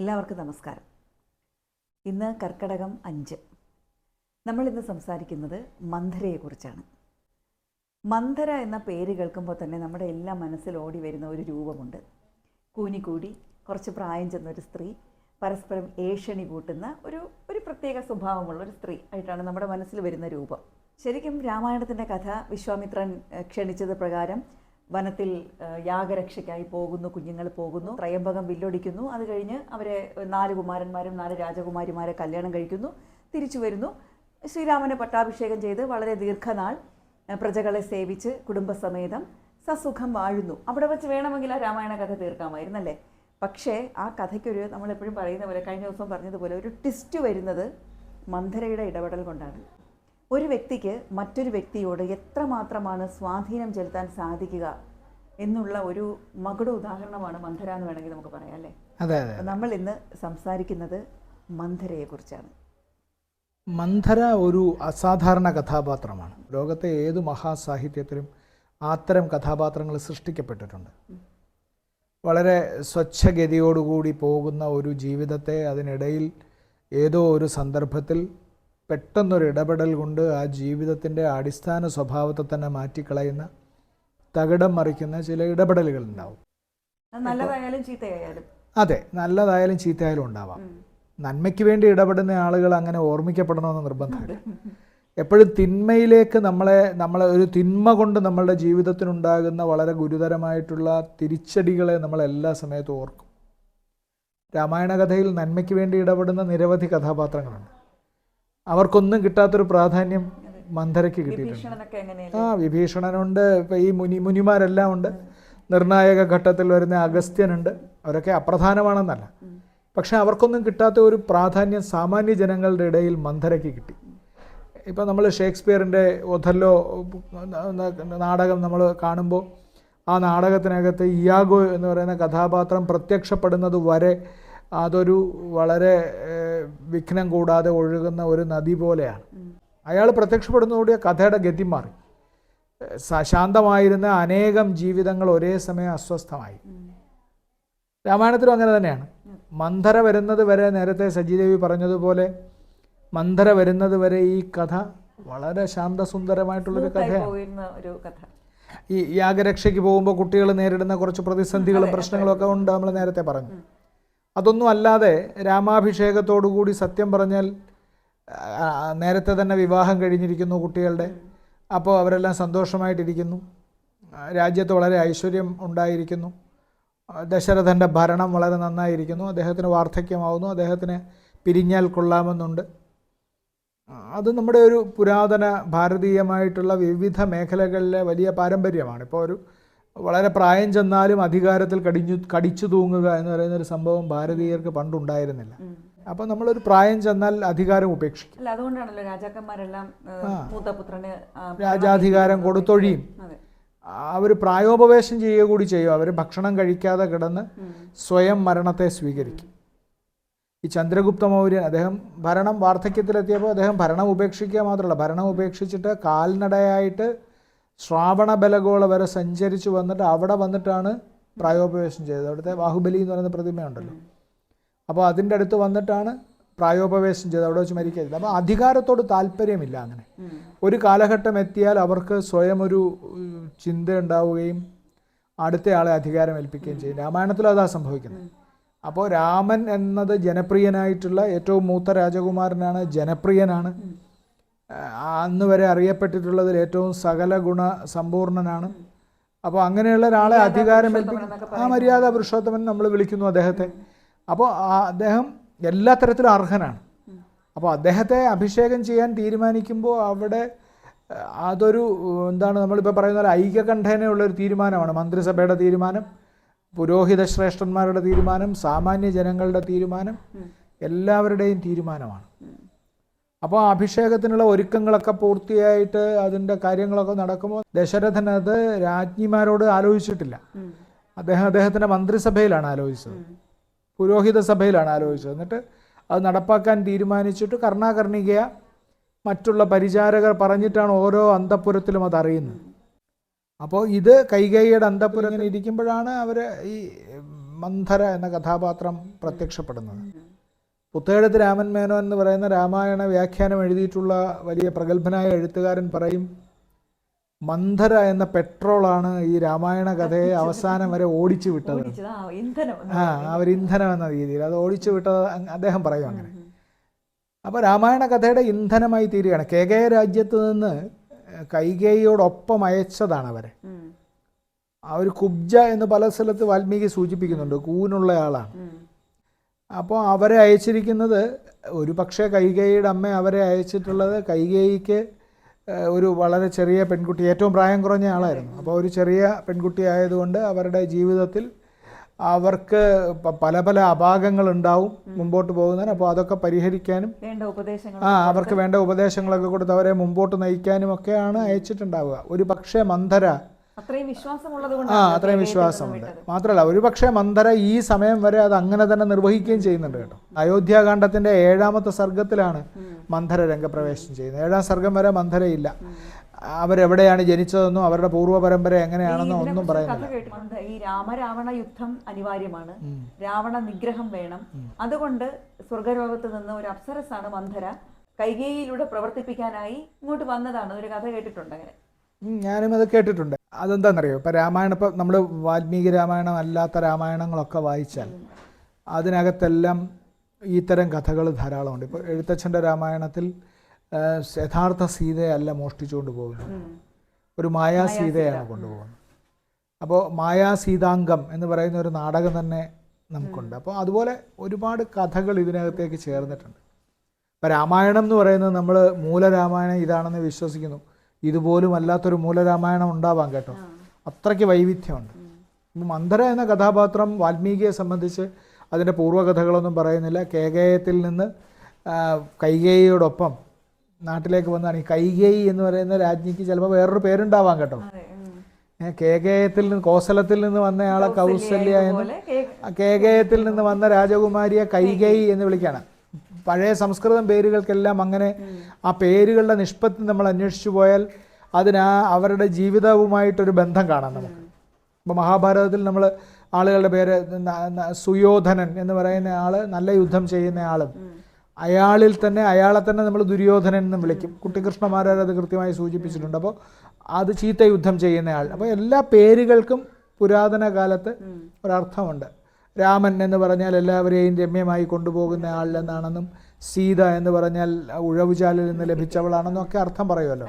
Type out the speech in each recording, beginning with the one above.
എല്ലാവർക്കും നമസ്കാരം. ഇന്ന് കർക്കടകം അഞ്ച്. നമ്മളിന്ന് സംസാരിക്കുന്നത് മന്ധരയെക്കുറിച്ചാണ് മന്ധര എന്ന പേര് കേൾക്കുമ്പോൾ തന്നെ നമ്മുടെ എല്ലാ മനസ്സിൽ ഓടി വരുന്ന ഒരു രൂപമുണ്ട്. കൂനിക്കൂടി കുറച്ച് പ്രായം ചെന്നൊരു സ്ത്രീ പരസ്പരം ഏഷണി കൂട്ടുന്ന ഒരു ഒരു പ്രത്യേക സ്വഭാവമുള്ള ഒരു സ്ത്രീ ആയിട്ടാണ് നമ്മുടെ മനസ്സിൽ വരുന്ന രൂപം. ശരിക്കും രാമായണത്തിന്റെ കഥ വിശ്വാമിത്രൻ ക്ഷണിച്ചത് പ്രകാരം വനത്തിൽ യാഗരക്ഷയ്ക്കായി പോകുന്നു കുഞ്ഞുങ്ങൾ പോകുന്നു ത്രയംബകം വില്ലൊടിക്കുന്നു. അത് കഴിഞ്ഞ് അവരെ നാല് കുമാരന്മാരും നാല് രാജകുമാരിമാരെ കല്യാണം കഴിക്കുന്നു തിരിച്ചു വരുന്നു. ശ്രീരാമനെ പട്ടാഭിഷേകം ചെയ്ത് വളരെ ദീർഘനാൾ പ്രജകളെ സേവിച്ച് കുടുംബസമേതം സസുഖം വാഴുന്നു. അവിടെ വെച്ച് വേണമെങ്കിൽ ആ രാമായണ കഥ തീർക്കാമായിരുന്നല്ലേ? പക്ഷേ ആ കഥയ്ക്കൊരു നമ്മളെപ്പോഴും പറയുന്ന പോലെ കഴിഞ്ഞ ദിവസം പറഞ്ഞതുപോലെ ഒരു ട്വിസ്റ്റ് വരുന്നത് മന്ധരയുടെ ഇടപെടൽ കൊണ്ടാണ്. ഒരു വ്യക്തിക്ക് മറ്റൊരു വ്യക്തിയോട് എത്രമാത്രമാണ് സ്വാധീനം ചെലുത്താൻ സാധിക്കുക എന്നുള്ള ഒരു മകുട ഉദാഹരണമാണ് മന്ധര എന്ന് വേണമെങ്കിൽ നമുക്ക് പറയാം അല്ലേ? അതെ അതെ നമ്മൾ ഇന്ന് സംസാരിക്കുന്നത് മന്ധരയെക്കുറിച്ചാണ് മന്ധര ഒരു അസാധാരണ കഥാപാത്രമാണ്. ലോകത്തെ ഏത് മഹാസാഹിത്യത്തിലും അത്തരം കഥാപാത്രങ്ങൾ സൃഷ്ടിക്കപ്പെട്ടിട്ടുണ്ട്. വളരെ സ്വച്ഛഗതിയോടുകൂടി പോകുന്ന ഒരു ജീവിതത്തെ അതിനിടയിൽ ഏതോ ഒരു സന്ദർഭത്തിൽ പെട്ടെന്നൊരു ഇടപെടൽ കൊണ്ട് ആ ജീവിതത്തിന്റെ അടിസ്ഥാന സ്വഭാവത്തെ തന്നെ മാറ്റിക്കളയുന്ന തകിടം മറിക്കുന്ന ചില ഇടപെടലുകൾ ഉണ്ടാവും. നല്ലതായാലും ചീത്തയായാലും. അതെ നല്ലതായാലും ചീത്തയായാലും ഉണ്ടാവാം. നന്മയ്ക്ക് വേണ്ടി ഇടപെടുന്ന ആളുകൾ അങ്ങനെ ഓർമ്മിക്കപ്പെടണമെന്ന് നിർബന്ധമില്ല. എപ്പോഴും തിന്മയിലേക്ക് നമ്മളെ നമ്മളെ ഒരു തിന്മ കൊണ്ട് നമ്മളുടെ ജീവിതത്തിനുണ്ടാകുന്ന വളരെ ഗുരുതരമായിട്ടുള്ള തിരിച്ചടികളെ നമ്മൾ എല്ലാ സമയത്തും ഓർക്കും. രാമായണ കഥയിൽ നന്മയ്ക്ക് വേണ്ടി ഇടപെടുന്ന നിരവധി കഥാപാത്രങ്ങളുണ്ട്. അവർക്കൊന്നും കിട്ടാത്തൊരു പ്രാധാന്യം മന്ധരയ്ക്ക് കിട്ടിയിട്ടുണ്ട്. ആ വിഭീഷണനുണ്ട് ഇപ്പം ഈ മുനി മുനിമാരെല്ലാം ഉണ്ട് നിർണായക ഘട്ടത്തിൽ വരുന്ന അഗസ്ത്യനുണ്ട്. അവരൊക്കെ അപ്രധാനമാണെന്നല്ല. പക്ഷെ അവർക്കൊന്നും കിട്ടാത്ത ഒരു പ്രാധാന്യം സാമാന്യ ജനങ്ങളുടെ ഇടയിൽ മന്ധരയ്ക്ക് കിട്ടി. ഇപ്പം നമ്മൾ ഷേക്സ്പിയറിന്റെ ഒഥല്ലോ നാടകം നമ്മൾ കാണുമ്പോൾ ആ നാടകത്തിനകത്ത് ഇയാഗോ എന്ന് പറയുന്ന കഥാപാത്രം പ്രത്യക്ഷപ്പെടുന്നത് വരെ അതൊരു വളരെ വിഘ്നം കൂടാതെ ഒഴുകുന്ന ഒരു നദി പോലെയാണ്. അയാൾ പ്രത്യക്ഷപ്പെടുന്നതോടെ കഥയുടെ ഗതി മാറി. ശാന്തമായിരുന്ന അനേകം ജീവിതങ്ങൾ ഒരേ സമയം അസ്വസ്ഥമായി. രാമായണത്തിലും അങ്ങനെ തന്നെയാണ്. മന്ധര വരുന്നത് വരെ നേരത്തെ സജീദേവി പറഞ്ഞതുപോലെ മന്ധര വരുന്നത് വരെ ഈ കഥ വളരെ ശാന്തസുന്ദരമായിട്ടുള്ളൊരു കഥയാണ്. ഈ യാഗരക്ഷയ്ക്ക് പോകുമ്പോൾ കുട്ടികൾ നേരിടുന്ന കുറച്ച് പ്രതിസന്ധികളും പ്രശ്നങ്ങളും ഒക്കെ ഉണ്ട് നമ്മൾ നേരത്തെ പറഞ്ഞു. അതൊന്നും അല്ലാതെ രാമാഭിഷേകത്തോടുകൂടി സത്യം പറഞ്ഞാൽ നേരത്തെ തന്നെ വിവാഹം കഴിഞ്ഞിരിക്കുന്നു കുട്ടികളുടെ. അപ്പോൾ അവരെല്ലാം സന്തോഷമായിട്ടിരിക്കുന്നു. രാജ്യത്ത് വളരെ ഐശ്വര്യം ഉണ്ടായിരിക്കുന്നു. ദശരഥന്റെ ഭരണം വളരെ നന്നായിരിക്കുന്നു. അദ്ദേഹത്തിന് വാർദ്ധക്യമാവുന്നു. അദ്ദേഹത്തിന് പിരിഞ്ഞാൽ കൊള്ളാമെന്നുണ്ട്. അത് നമ്മുടെ ഒരു പുരാതന ഭാരതീയമായിട്ടുള്ള വിവിധ മേഖലകളിലെ വലിയ പാരമ്പര്യമാണ്. ഇപ്പോൾ ഒരു വളരെ പ്രായം ചെന്നാലും അധികാരത്തിൽ കടിഞ്ഞു കടിച്ചു തൂങ്ങുക എന്ന് പറയുന്ന ഒരു സംഭവം ഭാരതീയർക്ക് പണ്ടുണ്ടായിരുന്നില്ല. അപ്പൊ നമ്മളൊരു പ്രായം ചെന്നാൽ അധികാരം ഉപേക്ഷിക്കും. അതുകൊണ്ടാണല്ലോ രാജാക്കന്മാരെല്ലാം രാജാധികാരം കൊടുത്തൊഴിയും. അവർ പ്രായോപവേശം ചെയ്യുക കൂടി ചെയ്യും. അവർ ഭക്ഷണം കഴിക്കാതെ കിടന്ന് സ്വയം മരണത്തെ സ്വീകരിക്കും. ഈ ചന്ദ്രഗുപ്ത മൗര്യൻ അദ്ദേഹം ഭരണം വാർദ്ധക്യത്തിലെത്തിയപ്പോൾ അദ്ദേഹം ഭരണം ഉപേക്ഷിക്കുക മാത്രമല്ല ഭരണം ഉപേക്ഷിച്ചിട്ട് കാൽനടയായിട്ട് ശ്രാവണ ബലഗോള വരെ സഞ്ചരിച്ചു വന്നിട്ട് അവിടെ വന്നിട്ടാണ് പ്രായോപവേശം ചെയ്തത്. അവിടുത്തെ ബാഹുബലി എന്ന് പറയുന്ന പ്രതിമയുണ്ടല്ലോ. അപ്പോൾ അതിന്റെ അടുത്ത് വന്നിട്ടാണ് പ്രായോപവേശം ചെയ്തത്. അവിടെ വെച്ച് മരിക്കരുത് അപ്പോൾ അധികാരത്തോട് താല്പര്യമില്ല അങ്ങനെ. ഒരു കാലഘട്ടം എത്തിയാൽ അവർക്ക് സ്വയം ഒരു ചിന്ത ഉണ്ടാവുകയും അടുത്തയാളെ അധികാരം ഏൽപ്പിക്കുകയും ചെയ്യും. രാമായണത്തിലും അതാ സംഭവിക്കുന്നത്. അപ്പോൾ രാമൻ എന്നത് ജനപ്രിയനായിട്ടുള്ള ഏറ്റവും മൂത്ത രാജകുമാരനാണ് ജനപ്രിയനാണ് അന്ന് വരെ അറിയപ്പെട്ടിട്ടുള്ളതിൽ ഏറ്റവും സകല ഗുണ സമ്പൂർണനാണ്. അപ്പോൾ അങ്ങനെയുള്ള ഒരാളെ അധികാരം ഏൽപ്പിക്കും. ആ മര്യാദ പുരുഷോത്തമൻ നമ്മൾ വിളിക്കുന്നു അദ്ദേഹത്തെ. അപ്പോൾ അദ്ദേഹം എല്ലാ തരത്തിലും അർഹനാണ്. അപ്പോൾ അദ്ദേഹത്തെ അഭിഷേകം ചെയ്യാൻ തീരുമാനിക്കുമ്പോൾ അവിടെ അതൊരു എന്താണ് നമ്മളിപ്പോൾ പറയുന്ന പോലെ ഐക്യകണ്ഠേനയുള്ള ഒരു തീരുമാനമാണ്. മന്ത്രിസഭയുടെ തീരുമാനം പുരോഹിത ശ്രേഷ്ഠന്മാരുടെ തീരുമാനം സാമാന്യ ജനങ്ങളുടെ തീരുമാനം എല്ലാവരുടെയും തീരുമാനമാണ്. അപ്പോൾ അഭിഷേകത്തിനുള്ള ഒരുക്കങ്ങളൊക്കെ പൂർത്തിയായിട്ട് അതിന്റെ കാര്യങ്ങളൊക്കെ നടക്കുമ്പോൾ ദശരഥൻ അത് രാജ്ഞിമാരോട് ആലോചിച്ചിട്ടില്ല. അദ്ദേഹം അദ്ദേഹത്തിന്റെ മന്ത്രിസഭയിലാണ് ആലോചിച്ചത്. പുരോഹിത സഭയിലാണ് ആലോചിച്ചത്. എന്നിട്ട് അത് നടപ്പാക്കാൻ തീരുമാനിച്ചിട്ട് കർണാകർണികയ മറ്റുള്ള പരിചാരകർ പറഞ്ഞിട്ടാണ് ഓരോ അന്തപ്പുരത്തിലും അത് അറിയുന്നത്. അപ്പോൾ ഇത് കൈകൈയുടെ അന്തപ്പുരം ഇരിക്കുമ്പോഴാണ് അവർ ഈ മന്ധര എന്ന കഥാപാത്രം പ്രത്യക്ഷപ്പെടുന്നത്. പുത്തേഴത്ത് രാമൻ മേനോൻ എന്ന് പറയുന്ന രാമായണ വ്യാഖ്യാനം എഴുതിയിട്ടുള്ള വലിയ പ്രഗത്ഭനായ എഴുത്തുകാരൻ പറയും മന്ധര എന്ന പെട്രോളാണ് ഈ രാമായണ കഥയെ അവസാനം വരെ ഓടിച്ചു വിട്ടത്. ആ അവർ ഇന്ധനം എന്ന രീതിയിൽ അത് ഓടിച്ചു വിട്ടത് അദ്ദേഹം പറയും അങ്ങനെ. അപ്പോൾ രാമായണ കഥയുടെ ഇന്ധനമായി തീരുകയാണ്. കേകയ രാജ്യത്ത് നിന്ന് കൈകേയിയോടൊപ്പം അയച്ചതാണ് അവരെ. അവർ ആ ഒരു കുബ്ജ എന്ന് പല സ്ഥലത്ത് വാൽമീകി സൂചിപ്പിക്കുന്നുണ്ട്. കൂനുള്ള ആളാണ്. അപ്പോൾ അവരെ അയച്ചിരിക്കുന്നത് ഒരു പക്ഷേ കൈകേയിയുടെ അമ്മ അവരെ അയച്ചിട്ടുള്ളത് കൈകേയിക്ക് ഒരു വളരെ ചെറിയ പെൺകുട്ടി ഏറ്റവും പ്രായം കുറഞ്ഞ ആളായിരുന്നു. അപ്പോൾ ഒരു ചെറിയ പെൺകുട്ടി ആയതുകൊണ്ട് അവരുടെ ജീവിതത്തിൽ അവർക്ക് പല പല അപാകങ്ങൾ ഉണ്ടാവും മുമ്പോട്ട് പോകുന്നതിന്. അപ്പോൾ അതൊക്കെ പരിഹരിക്കാനും വേണ്ട ഉപദേശങ്ങൾ ആ അവർക്ക് വേണ്ട ഉപദേശങ്ങളൊക്കെ കൊടുത്ത് അവരെ മുമ്പോട്ട് നയിക്കാനും ഒക്കെയാണ് അയച്ചിട്ടുണ്ടാവുക. ഒരു പക്ഷേ മന്ധര ആ അത്രയും വിശ്വാസമുണ്ട്. മാത്രമല്ല ഒരുപക്ഷെ മന്ദര ഈ സമയം വരെ അത് അങ്ങനെ തന്നെ നിർവഹിക്കുകയും ചെയ്യുന്നുണ്ട് കേട്ടോ. അയോധ്യാകാന്ഡത്തിന്റെ ഏഴാമത്തെ സർഗത്തിലാണ് മന്ദര രംഗപ്രവേശം ചെയ്യുന്നത്. ഏഴാം സർഗം വരെ മന്ധരയില്ല അവരെവിടെയാണ് ജനിച്ചതെന്നും അവരുടെ പൂർവ പരമ്പര എങ്ങനെയാണെന്നോ ഒന്നും പറയുന്നില്ല. ഈ രാമരാവണ യുദ്ധം അനിവാര്യമാണ്. രാവണ നിഗ്രഹം വേണം. അതുകൊണ്ട് സ്വർഗലോകത്ത് നിന്ന് ഒരു അപ്സരസാണ് മന്ധര കൈകേയിലൂടെ പ്രവർത്തിപ്പിക്കാനായി ഇങ്ങോട്ട് വന്നതാണ്. ഒരു കഥ കേട്ടിട്ടുണ്ട് അങ്ങനെ. ഞാനും അത് കേട്ടിട്ടുണ്ട്. അതെന്താണെന്നറിയോ ഇപ്പം രാമായണം ഇപ്പം നമ്മൾ വാൽമീകി രാമായണം അല്ലാത്ത രാമായണങ്ങളൊക്കെ വായിച്ചാൽ അതിനകത്തെല്ലാം ഇത്തരം കഥകൾ ധാരാളമുണ്ട് ഇപ്പോൾ എഴുത്തച്ഛന്റെ രാമായണത്തിൽ യഥാർത്ഥ സീതയല്ല മോഷ്ടിച്ചുകൊണ്ട് പോകുന്നത്. ഒരു മായാ സീതയാണ് കൊണ്ടുപോകുന്നത്. അപ്പോൾ മായാ സീതാംഗം എന്ന് പറയുന്ന ഒരു നാടകം തന്നെ നമുക്കുണ്ട്. അപ്പോൾ അതുപോലെ ഒരുപാട് കഥകൾ ഇതിനകത്തേക്ക് ചേർന്നിട്ടുണ്ട്. ഇപ്പം രാമായണം എന്ന് പറയുന്നത് നമ്മൾ മൂലരാമായണം ഇതാണെന്ന് വിശ്വസിക്കുന്നു. ഇതുപോലും അല്ലാത്തൊരു മൂലരാമായണം ഉണ്ടാവാം കേട്ടോ. അത്രയ്ക്ക് വൈവിധ്യമുണ്ട്. മന്ധര എന്ന കഥാപാത്രം വാൽമീകിയെ സംബന്ധിച്ച് അതിന്റെ പൂർവകഥകളൊന്നും പറയുന്നില്ല. കേകയത്തിൽ നിന്ന് കൈകേയിയോടൊപ്പം നാട്ടിലേക്ക് വന്നാണ്. ഈ കൈകേയി എന്ന് പറയുന്ന രാജ്ഞിക്ക് ചിലപ്പോൾ വേറൊരു പേരുണ്ടാവാം കേട്ടോ. കേകേയത്തിൽ നിന്ന് കോസലത്തിൽ നിന്ന് വന്നയാളെ കൗസല്യ എന്ന് കേകേയത്തിൽ നിന്ന് വന്ന രാജകുമാരിയെ കൈകേയി എന്ന് വിളിക്കാണ് പഴയ സംസ്കൃതം പേരുകൾക്കെല്ലാം അങ്ങനെ ആ പേരുകളുടെ നിഷ്പത്തി നമ്മൾ അന്വേഷിച്ചു പോയാൽ അതിനാ അവരുടെ ജീവിതവുമായിട്ടൊരു ബന്ധം കാണാം നമുക്ക്. ഇപ്പോൾ മഹാഭാരതത്തിൽ നമ്മൾ ആളുകളുടെ പേര് സുയോധനൻ എന്ന് പറയുന്ന ആൾ നല്ല യുദ്ധം ചെയ്യുന്ന ആളും. അയാളിൽ തന്നെ അയാളെ തന്നെ നമ്മൾ ദുര്യോധനൻ എന്ന് വിളിക്കും. കുട്ടിക്കൃഷ്ണമാരാർ അത് കൃത്യമായി സൂചിപ്പിച്ചിട്ടുണ്ട്. അപ്പോൾ അത് ചീത്ത യുദ്ധം ചെയ്യുന്ന ആൾ. അപ്പോൾ എല്ലാ പേരുകൾക്കും പുരാതന കാലത്ത് ഒരർത്ഥമുണ്ട്. രാമൻ എന്ന് പറഞ്ഞാൽ എല്ലാവരെയും രമ്യമായി കൊണ്ടുപോകുന്ന ആളിലെന്നാണെന്നും സീത എന്ന് പറഞ്ഞാൽ ഉഴവുചാലിൽ നിന്ന് ലഭിച്ചവളാണെന്നും ഒക്കെ അർത്ഥം പറയുമല്ലോ.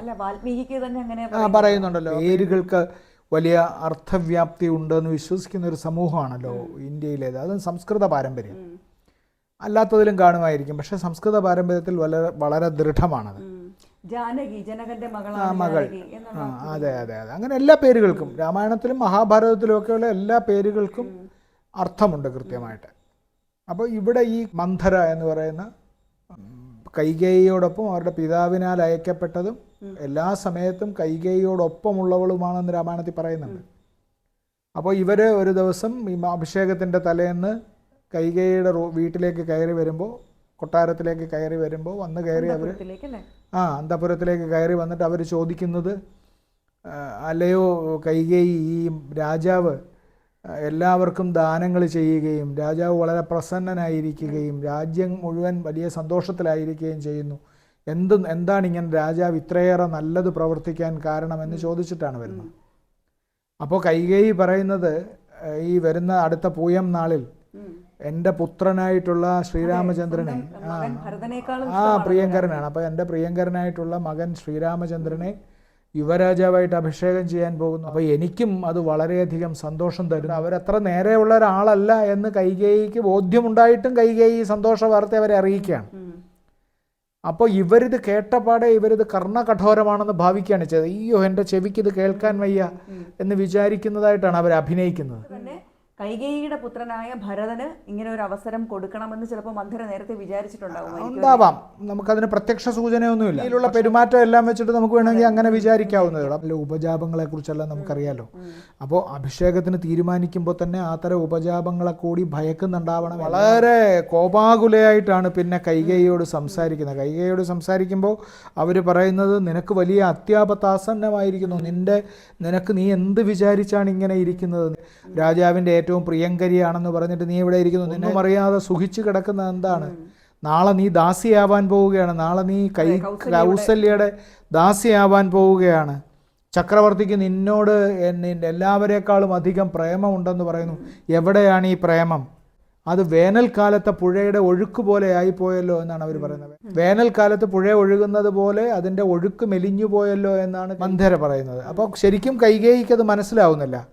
പറയുന്നുണ്ടല്ലോ. പേരുകൾക്ക് വലിയ അർത്ഥവ്യാപ്തി ഉണ്ടെന്ന് വിശ്വസിക്കുന്ന ഒരു സമൂഹമാണല്ലോ ഇന്ത്യയിലേത്. അത് സംസ്കൃത പാരമ്പര്യം. അല്ലാത്തതിലും കാണുമായിരിക്കും. പക്ഷെ സംസ്കൃത പാരമ്പര്യത്തിൽ വളരെ വളരെ ദൃഢമാണത്. ജാനകി ജനകന്റെ മകളാണ് മകൾ. അതെ അതെ അതെ. അങ്ങനെ എല്ലാ പേരുകൾക്കും. രാമായണത്തിലും മഹാഭാരതത്തിലും ഒക്കെയുള്ള എല്ലാ പേരുകൾക്കും അർത്ഥമുണ്ട് കൃത്യമായിട്ട്. അപ്പോൾ ഇവിടെ ഈ മന്ധര എന്ന് പറയുന്ന കൈകേയിയോടൊപ്പം അവരുടെ പിതാവിനാൽ അയക്കപ്പെട്ടതും എല്ലാ സമയത്തും കൈകേയിയോടൊപ്പമുള്ളവളുമാണെന്ന് രാമായണത്തിൽ പറയുന്നുണ്ട്. അപ്പോൾ ഇവർ ഒരു ദിവസം ഈ അഭിഷേകത്തിന്റെ തലേന്ന് കൈകേയിയുടെ വീട്ടിലേക്ക് കയറി വരുമ്പോൾ കൊട്ടാരത്തിലേക്ക് കയറി വരുമ്പോൾ വന്ന് കയറി അവർ ആ അന്തപുരത്തിലേക്ക് കയറി വന്നിട്ട് അവർ ചോദിക്കുന്നത് അല്ലയോ കൈകേയി ഈ രാജാവ് എല്ലാവർക്കും ദാനങ്ങൾ ചെയ്യുകയും രാജാവ് വളരെ പ്രസന്നനായിരിക്കുകയും രാജ്യം മുഴുവൻ വലിയ സന്തോഷത്തിലായിരിക്കുകയും ചെയ്യുന്നു. എന്ത് എന്താണ് ഇങ്ങനെ രാജാവ് ഇത്രയേറെ നല്ലത് പ്രവർത്തിക്കാൻ കാരണം എന്ന് ചോദിച്ചിട്ടാണ് വരുന്നത്. അപ്പോൾ കൈകേയി പറയുന്നത് ഈ വരുന്ന അടുത്ത പൂയം നാളിൽ. എന്റെ പുത്രനായിട്ടുള്ള ശ്രീരാമചന്ദ്രനെ ആ പ്രിയങ്കരനാണ്. അപ്പോൾ എന്റെ പ്രിയങ്കരനായിട്ടുള്ള മകൻ ശ്രീരാമചന്ദ്രനെ യുവരാജാവായിട്ട് അഭിഷേകം ചെയ്യാൻ പോകുന്നു. അപ്പോൾ എനിക്കും അത് വളരെയധികം സന്തോഷം തരുന്നു. അവരത്ര നേരെയുള്ള ഒരാളല്ല എന്ന് കൈകേയിക്ക് ബോധ്യമുണ്ടായിട്ടും കൈകേയി സന്തോഷ വാർത്ത അവരെ അറിയിക്കുകയാണ്. അപ്പോൾ ഇവരിത് കേട്ടപാടെ ഇവരിത് കർണകഠോരമാണെന്ന് ഭാവിക്കുകയാണ് ചെയ്തത്. അയ്യോ എന്റെ ചെവിക്ക് ഇത് കേൾക്കാൻ വയ്യ എന്ന് വിചാരിക്കുന്നതായിട്ടാണ് അവർ അഭിനയിക്കുന്നത്. കൈകേയിയുടെ പുത്രനായ ഭരതന് ഇങ്ങനെ ഒരു അവസരം കൊടുക്കണമെന്ന് ചിലപ്പോൾ മന്ധര നേരത്തെ വിചാരിച്ചിട്ടുണ്ടാവും ഉണ്ടാവാം. നമുക്കതിന് പ്രത്യക്ഷ സൂചനയൊന്നുമില്ല. ഇതിലുള്ള പെരുമാറ്റം എല്ലാം വെച്ചിട്ട് നമുക്ക് വേണമെങ്കിൽ അങ്ങനെ വിചാരിക്കാവുന്നതേ ഉള്ളൂ. ഉപജാപങ്ങളെ കുറിച്ചെല്ലാം നമുക്കറിയാലോ. അപ്പോൾ അഭിഷേകത്തിന് തീരുമാനിക്കുമ്പോൾ തന്നെ അത്തരം ഉപജാപങ്ങളെ കൂടി ഭയക്കുന്നുണ്ടാവണം വളരെ കോപാകുലയായിട്ടാണ് പിന്നെ കൈകേയിയോട് സംസാരിക്കുന്നത്. കൈകേയിയോട് സംസാരിക്കുമ്പോൾ അവർ പറയുന്നത് നിനക്ക് വലിയ അത്യാപത്താസന്നമായിരിക്കുന്നു. നിന്റെ നിനക്ക് നീ എന്ത് വിചാരിച്ചാണ് ഇങ്ങനെ ഇരിക്കുന്നത്? രാജാവിന്റെ ഏറ്റവും ഏറ്റവും പ്രിയങ്കരിയാണെന്ന് പറഞ്ഞിട്ട് നീ ഇവിടെ ഇരിക്കുന്നു. നിന്നും അറിയാതെ സുഖിച്ച് കിടക്കുന്ന എന്താണ്? നാളെ നീ ദാസിയാവാൻ പോവുകയാണ്. നാളെ നീ കൈ കൗസല്യയുടെ ദാസിയാവാൻ പോവുകയാണ്. ചക്രവർത്തിക്ക് നിന്നോട് എന്നെ- എല്ലാവരേക്കാളും അധികം പ്രേമമുണ്ടെന്ന് പറയുന്നു. എവിടെയാണ് ഈ പ്രേമം? അത് വേനൽക്കാലത്തെ പുഴയുടെ ഒഴുക്ക് പോലെ ആയിപ്പോയല്ലോ എന്നാണ് അവർ പറയുന്നത്. വേനൽക്കാലത്ത് പുഴ ഒഴുകുന്നത് പോലെ അതിന്റെ ഒഴുക്ക് മെലിഞ്ഞു പോയല്ലോ എന്നാണ് മന്ധര പറയുന്നത്. അപ്പോൾ ശരിക്കും കൈകേയിക്ക് അത് മനസ്സിലാവുന്നില്ല.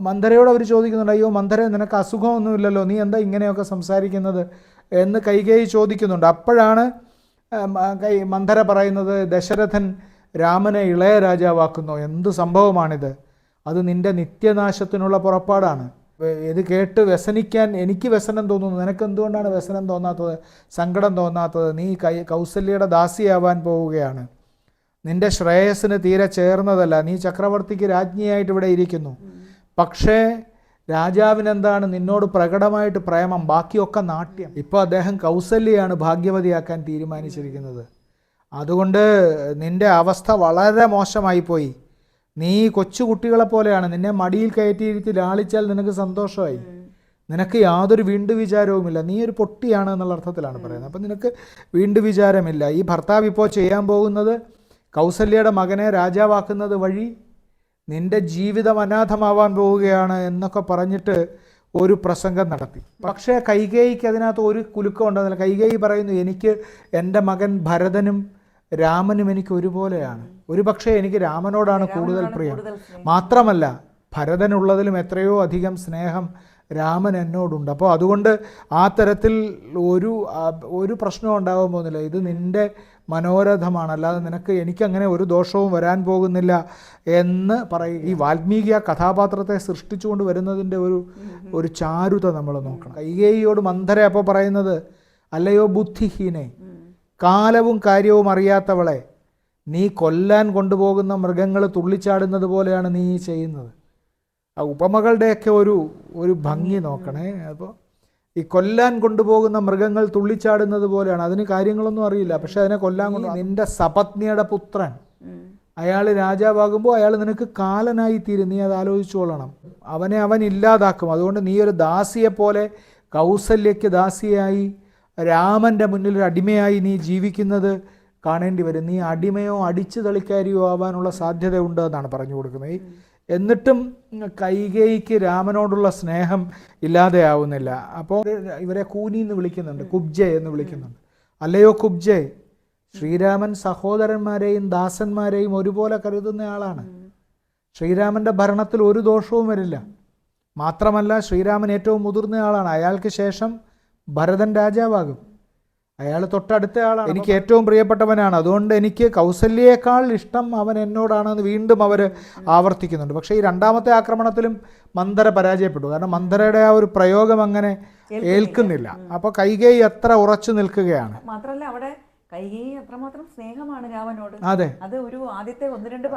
മന്ധരയോട് അവർ ചോദിക്കുന്നുണ്ട് അയ്യോ മന്ധര നിനക്ക് അസുഖമൊന്നുമില്ലല്ലോ നീ എന്താ ഇങ്ങനെയൊക്കെ സംസാരിക്കുന്നത്? എന്ന് കൈകൈ ചോദിക്കുന്നുണ്ട്. അപ്പോഴാണ് കൈ മന്ധര പറയുന്നത് ദശരഥൻ രാമനെ ഇളയ രാജാവാക്കുന്നു എന്ത് സംഭവമാണിത്? അത് നിന്റെ നിത്യനാശത്തിനുള്ള പുറപ്പാടാണ്. ഇത് കേട്ട് വ്യസനിക്കാൻ എനിക്ക് വ്യസനം തോന്നുന്നു. നിനക്ക് എന്തുകൊണ്ടാണ് വ്യസനം തോന്നാത്തത്? സങ്കടം തോന്നാത്തത്? നീ കൈ കൗസല്യയുടെ ദാസിയാവാൻ പോവുകയാണ്. നിന്റെ ശ്രേയസ്സിന് തീരെ ചേർന്നതല്ല. നീ ചക്രവർത്തിക്ക് രാജ്ഞിയായിട്ട് ഇവിടെ ഇരിക്കുന്നു. പക്ഷേ രാജാവിനെന്താണ് നിന്നോട് പ്രകടമായിട്ട് പ്രേമം? ബാക്കിയൊക്കെ നാട്യം. ഇപ്പോൾ അദ്ദേഹം കൗസല്യാണ് ഭാഗ്യവതിയാക്കാൻ തീരുമാനിച്ചിരിക്കുന്നത്. അതുകൊണ്ട് നിന്റെ അവസ്ഥ വളരെ മോശമായി പോയി നീ കൊച്ചു കുട്ടികളെ പോലെയാണ്. നിന്നെ മടിയിൽ കയറ്റിയിരുത്തി ലാളിച്ചാൽ നിനക്ക് സന്തോഷമായി. നിനക്ക് യാതൊരു വീണ്ടു വിചാരവുമില്ല. നീ ഒരു പൊട്ടിയാണ് എന്നുള്ള അർത്ഥത്തിലാണ് പറയുന്നത്. അപ്പം നിനക്ക് വീണ്ടു വിചാരമില്ല. ഈ ഭർത്താവ് ഇപ്പോൾ ചെയ്യാൻ പോകുന്നത് കൗസല്യയുടെ മകനെ രാജാവാക്കുന്നത് വഴി നിന്റെ ജീവിതം അനാഥമാവാൻ പോവുകയാണ് എന്നൊക്കെ പറഞ്ഞിട്ട് ഒരു പ്രസംഗം നടത്തി. പക്ഷേ കൈകേയിക്ക് അതിനകത്ത് ഒരു കുലുക്കം ഉണ്ടെന്നില്ല കൈകേയി പറയുന്നു എനിക്ക് എന്റെ മകൻ ഭരതനും രാമനും എനിക്ക് ഒരുപോലെയാണ്. ഒരു പക്ഷേ എനിക്ക് രാമനോടാണ് കൂടുതൽ പ്രിയം. മാത്രമല്ല ഭരതനുള്ളതിലും എത്രയോ അധികം സ്നേഹം രാമൻ എന്നോടുണ്ട്. അപ്പോൾ അതുകൊണ്ട് ആ തരത്തിൽ ഒരു ഒരു പ്രശ്നവും ഉണ്ടാകാൻ പോകുന്നില്ല. ഇത് നിന്റെ മനോരഥമാണ്. അല്ലാതെ നിനക്ക് എനിക്കങ്ങനെ ഒരു ദോഷവും വരാൻ പോകുന്നില്ല എന്ന് പറയും ഈ വാൽമീകി ആ കഥാപാത്രത്തെ സൃഷ്ടിച്ചുകൊണ്ട് വരുന്നതിന്റെ ഒരു ഒരു ചാരുത നമ്മൾ നോക്കണം. കൈകേയിയോട് മന്ധര അപ്പോൾ പറയുന്നത് അല്ലയോ ബുദ്ധിഹീനെ കാലവും കാര്യവും അറിയാത്തവളെ നീ കൊല്ലാൻ കൊണ്ടുപോകുന്ന മൃഗങ്ങൾ തുള്ളിച്ചാടുന്നത് പോലെയാണ് നീ ചെയ്യുന്നത്. ആ ഉപമകളുടെയൊക്കെ ഒരു ഒരു ഭംഗി നോക്കണേ. അപ്പോൾ ഈ കൊല്ലാൻ കൊണ്ടുപോകുന്ന മൃഗങ്ങൾ തുള്ളിച്ചാടുന്നത് പോലെയാണ്. അതിന് കാര്യങ്ങളൊന്നും അറിയില്ല. പക്ഷെ അതിനെ കൊല്ലാൻ കൊണ്ട് നിന്റെ സപത്നിയുടെ പുത്രൻ. അയാൾ രാജാവാകുമ്പോൾ അയാൾ നിനക്ക് കാലനായി തീരും. നീ അത് ആലോചിച്ചോളണം അവനെ അവൻ ഇല്ലാതാക്കും. അതുകൊണ്ട് നീ ഒരു ദാസിയെ പോലെ കൗസല്യയ്ക്ക് ദാസിയായി രാമന്റെ മുന്നിൽ ഒരു അടിമയായി നീ ജീവിക്കുന്നത് കാണേണ്ടി വരും. നീ അടിമയോ അടിച്ചു തളിക്കാരിയോ ആവാനുള്ള സാധ്യതയുണ്ട് എന്നാണ് പറഞ്ഞു കൊടുക്കുന്നത്. ഈ എന്നിട്ടും കൈകേയിക്ക് രാമനോടുള്ള സ്നേഹം ഇല്ലാതെയാവുന്നില്ല. അപ്പോൾ ഇവരെ കൂനി എന്ന് വിളിക്കുന്നുണ്ട് കുബ്ജെ എന്ന് വിളിക്കുന്നുണ്ട്. അല്ലയോ കുബ്ജെ? ശ്രീരാമൻ സഹോദരന്മാരെയും ദാസന്മാരെയും ഒരുപോലെ കരുതുന്ന ആളാണ്. ശ്രീരാമന്റെ ഭരണത്തിൽ ഒരു ദോഷവും വരില്ല. മാത്രമല്ല ശ്രീരാമൻ ഏറ്റവും മുതിർന്ന ആളാണ്. അയാൾക്ക് ശേഷം ഭരതൻ രാജാവാകും. അയാൾ തൊട്ടടുത്ത ആളാണ്. എനിക്ക് ഏറ്റവും പ്രിയപ്പെട്ടവനാണ്. അതുകൊണ്ട് എനിക്ക് കൗസല്യേക്കാൾ ഇഷ്ടം അവൻ എന്നോടാണെന്ന് വീണ്ടും അവർ ആവർത്തിക്കുന്നുണ്ട്. പക്ഷേ ഈ രണ്ടാമത്തെ ആക്രമണത്തിലും മന്ദര പരാജയപ്പെട്ടു. കാരണം മന്ദരയുടെ ആ ഒരു പ്രയോഗം അങ്ങനെ ഏൽക്കുന്നില്ല. അപ്പോൾ കൈകൈ അത്ര ഉറച്ചു നിൽക്കുകയാണ്. മാത്രമല്ല അവിടെ കൈകേയി അത്രമാത്രം സ്നേഹമാണ് രാമനോട് അതെ. അത് ഒരു ആദ്യത്തെ ഒന്ന് രണ്ട്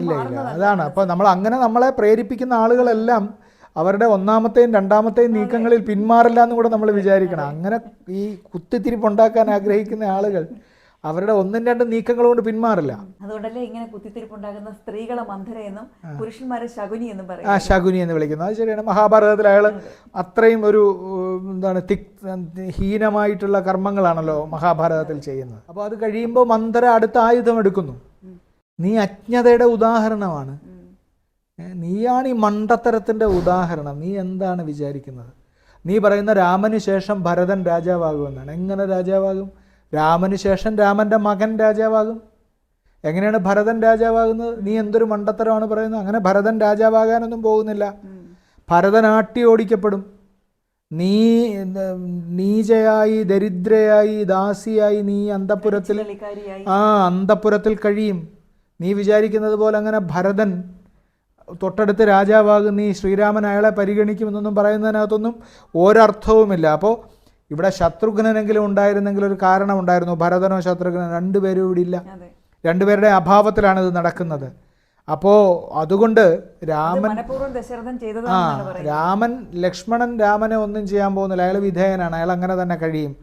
ഇല്ല ഇല്ല. അതാണ്. അപ്പോൾ നമ്മൾ അങ്ങനെ നമ്മളെ പ്രേരിപ്പിക്കുന്ന ആളുകളെല്ലാം അവരുടെ ഒന്നാമത്തെയും രണ്ടാമത്തെയും നീക്കങ്ങളിൽ പിന്മാറില്ല എന്ന് കൂടെ നമ്മൾ വിചാരിക്കണം. അങ്ങനെ ഈ കുത്തിത്തിരിപ്പ് ഉണ്ടാക്കാൻ ആഗ്രഹിക്കുന്ന ആളുകൾ അവരുടെ ഒന്നും രണ്ടും നീക്കങ്ങൾ കൊണ്ട് പിന്മാറില്ല. അതുകൊണ്ടല്ലേ ഇങ്ങനെ കുത്തിത്തിരിപ്പുണ്ടാകുന്ന സ്ത്രീകളെ മന്ധര എന്നും പുരുഷന്മാരെ ശകുനി എന്നും പറയും ആ ശകുനി എന്ന് വിളിക്കുന്നത് അത് ശരിയാണ്. മഹാഭാരതത്തിൽ അയാൾ അത്രയും ഒരു എന്താണ് തിക് ഹീനമായിട്ടുള്ള കർമ്മങ്ങളാണല്ലോ മഹാഭാരതത്തിൽ ചെയ്യുന്നത്. അപ്പോൾ അത് കഴിയുമ്പോൾ മന്ദര അടുത്ത ആയുധം എടുക്കുന്നു. നീ അജ്ഞതയുടെ ഉദാഹരണമാണ്. നീയാണ് ഈ മണ്ടത്തരത്തിന്റെ ഉദാഹരണം. നീ എന്താണ് വിചാരിക്കുന്നത്? നീ പറയുന്ന രാമന് ശേഷം ഭരതൻ രാജാവാകുമെന്നാണ്. എങ്ങനെ രാജാവാകും? രാമന് ശേഷം രാമന്റെ മകൻ രാജാവാകും. എങ്ങനെയാണ് ഭരതൻ രാജാവാകുന്നത്? നീ എന്തൊരു മണ്ടത്തരമാണ് പറയുന്നത്? അങ്ങനെ ഭരതൻ രാജാവാകാനൊന്നും പോകുന്നില്ല. ഭരതൻ ആട്ടി ഓടിക്കപ്പെടും. നീ നീചയായി ദരിദ്രയായി ദാസിയായി നീ അന്തപുരത്തിൽ ആ അന്തപുരത്തിൽ കഴിയും. നീ വിചാരിക്കുന്നത് പോലെ അങ്ങനെ ഭരതൻ തൊട്ടടുത്ത് രാജാവാകുന്ന ഈ ശ്രീരാമൻ അയാളെ പരിഗണിക്കുമെന്നൊന്നും പറയുന്നതിനകത്തൊന്നും ഒരർത്ഥവുമില്ല. അപ്പോൾ ഇവിടെ ശത്രുഘ്നെങ്കിലും ഉണ്ടായിരുന്നെങ്കിൽ ഒരു കാരണം ഉണ്ടായിരുന്നു ഭരതനോ ശത്രുഘ്നോ രണ്ടുപേരും ഇവിടെ ഇല്ല. രണ്ടുപേരുടെ അഭാവത്തിലാണ് ഇത് നടക്കുന്നത്. അപ്പോൾ അതുകൊണ്ട് രാമൻ ആ രാമൻ ലക്ഷ്മണൻ രാമനെ ഒന്നും ചെയ്യാൻ പോകുന്നില്ല. അയാൾ വിധേയനാണ്. അയാൾ അങ്ങനെ തന്നെ കഴിയും.